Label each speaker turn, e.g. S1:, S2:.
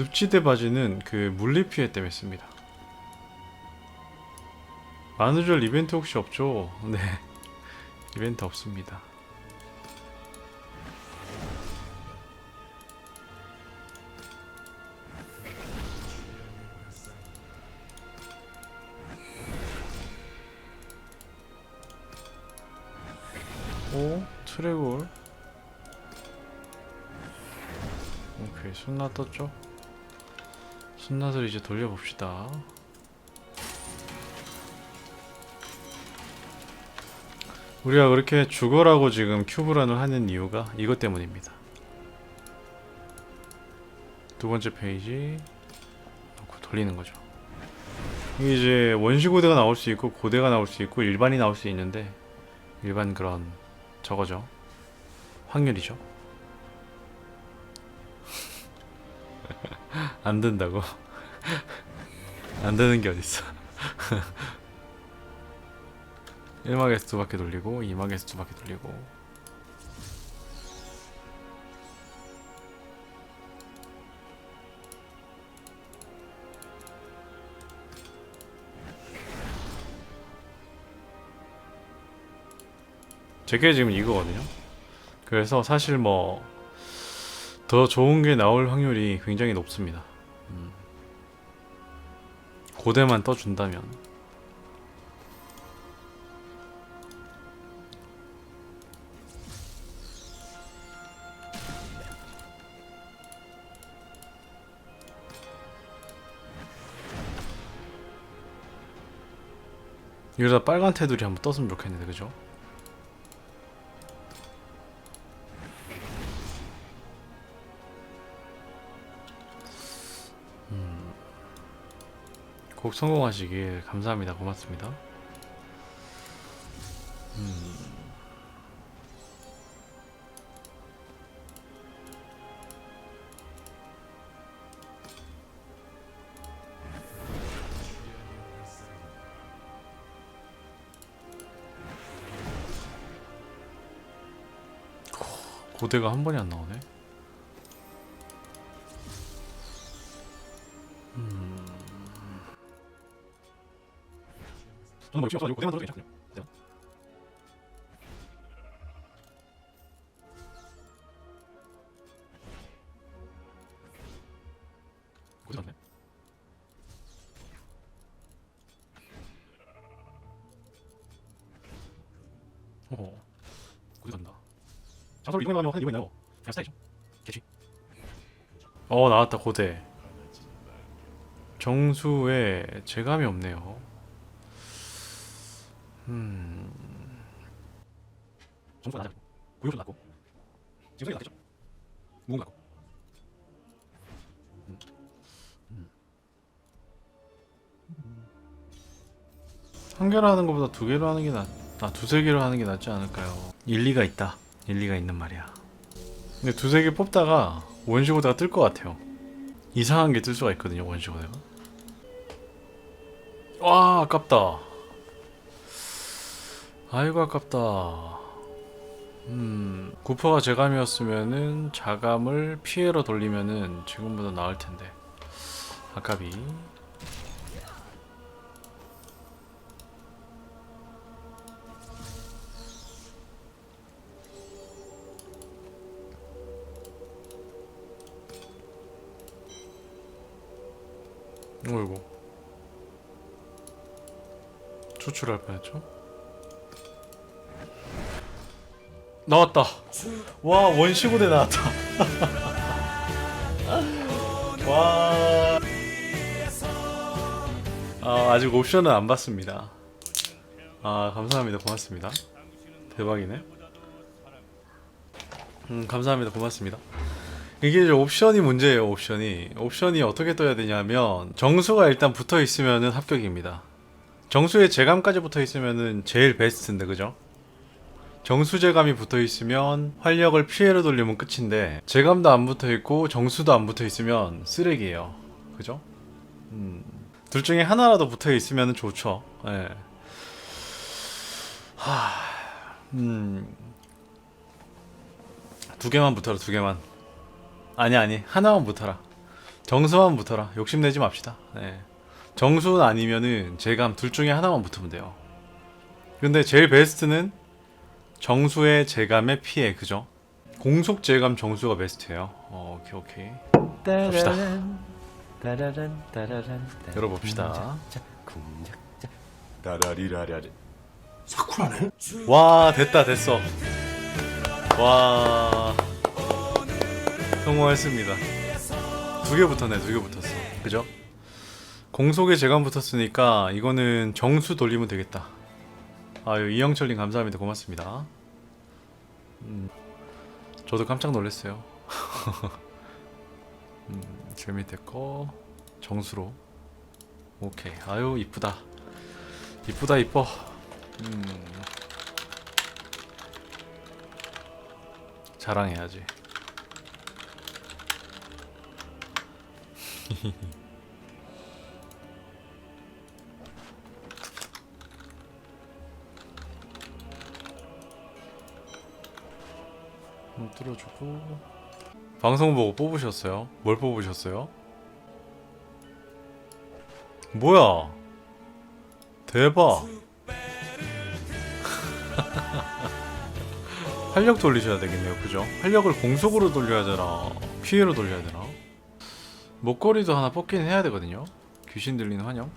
S1: 늪지대 바지는 그 물리 피해 때문에 씁니다. 만우절 이벤트 혹시 없죠? 네. 이벤트 없습니다. 오, 트레골. 오케이, 순나 떴죠? 순나들 이제 돌려봅시다. 우리가 그렇게 죽어라고 지금 큐브런을 하는 이유가 이것 때문입니다. 두 번째 페이지 놓고 돌리는 거죠. 이제 원시 고대가 나올 수 있고 고대가 나올 수 있고 일반이 나올 수 있는데 일반 그런 저거죠. 확률이죠. 안 된다고. 안 되는 게 어딨어. 1막에서 두 바퀴 돌리고 2막에서 두 바퀴 돌리고 제게 지금 이거거든요. 그래서 사실 뭐 더 좋은 게 나올 확률이 굉장히 높습니다. 음. 고대만 떠준다면 이러다 빨간 테두리 한번 떴으면 좋겠는데 그죠? 곡 성공하시길 감사합니다 고맙습니다 음. 고대가 한 번이 안 나오네.
S2: 저는 뭐 욕심 없어가지고 고대만 들어도 괜찮거든요. 고대만. 고대 맞네. 어, 고대 간다. 장소를 이동해 가면 하는 이유가 있나요? 그냥 스타일이죠. 개취.
S1: 어 나왔다 고대. 정수에 재감이 없네요. 음.
S2: 점수가 낮아요. 고요도 낮고. 지금 낮겠죠? 무공 낮고.
S1: 한 개로 하는 것보다 두 개로 하는 게 낫. 아 두세 개로 하는 게 낫지 않을까요? 일리가 있다. 일리가 있는 말이야. 근데 두세 개 뽑다가 원시고대가 뜰 것 같아요. 이상한 게 뜰 수가 있거든요 원시고대가. 와 아깝다. 아이고 아깝다. 음, 구퍼가 재감이었으면은 자감을 피해로 돌리면은 지금보다 나을 텐데. 아깝이. 어이구. 추출할 뻔했죠? 나왔다. 와 원시고대 나왔다. 와. 아, 아직 옵션은 안 받습니다. 아 감사합니다. 고맙습니다. 대박이네. 음 감사합니다. 고맙습니다. 이게 이제 옵션이 문제예요. 옵션이 옵션이 어떻게 떠야 되냐면 정수가 일단 붙어 있으면은 합격입니다. 정수에 재감까지 붙어 있으면은 제일 베스트인데 그죠? 정수 재감이 붙어 있으면 활력을 피해로 돌리면 끝인데 재감도 안 붙어 있고 정수도 안 붙어 있으면 쓰레기예요. 그죠? 음, 둘 중에 하나라도 붙어 있으면 좋죠. 예. 하, 음, 두 개만 붙어라 두 개만. 아니 아니 하나만 붙어라. 정수만 붙어라. 욕심내지 맙시다. 네. 정수 아니면은 재감 둘 중에 하나만 붙으면 돼요. 근데 제일 베스트는 정수의 재감의 피해 그죠? 공속 재감 정수가 베스트예요. 어, 오케이 오케이. 봅시다.
S3: 따라란 따라란
S1: 열어봅시다.
S3: 궁작자 따라리라라리
S2: 사쿠라네?
S1: 와 됐다 됐어. 와 성공했습니다. 두 개 붙었네 두 개 붙었어. 그죠? 공속에 재감 붙었으니까 이거는 정수 돌리면 되겠다. 아유 이영철님 감사합니다 고맙습니다. 음, 저도 깜짝 놀랐어요. 음, 제일 밑에 거 정수로. 오케이 아유 이쁘다. 이쁘다 이뻐. 음. 자랑해야지. 음, 뚫어주고 방송 보고 뽑으셨어요? 뭘 뽑으셨어요? 뭐야? 대박. 활력 돌리셔야 되겠네요. 그죠? 활력을 공속으로 돌려야 되나? 피해로 돌려야 되나? 목걸이도 하나 뽑긴 해야 되거든요. 귀신 들리는 환영.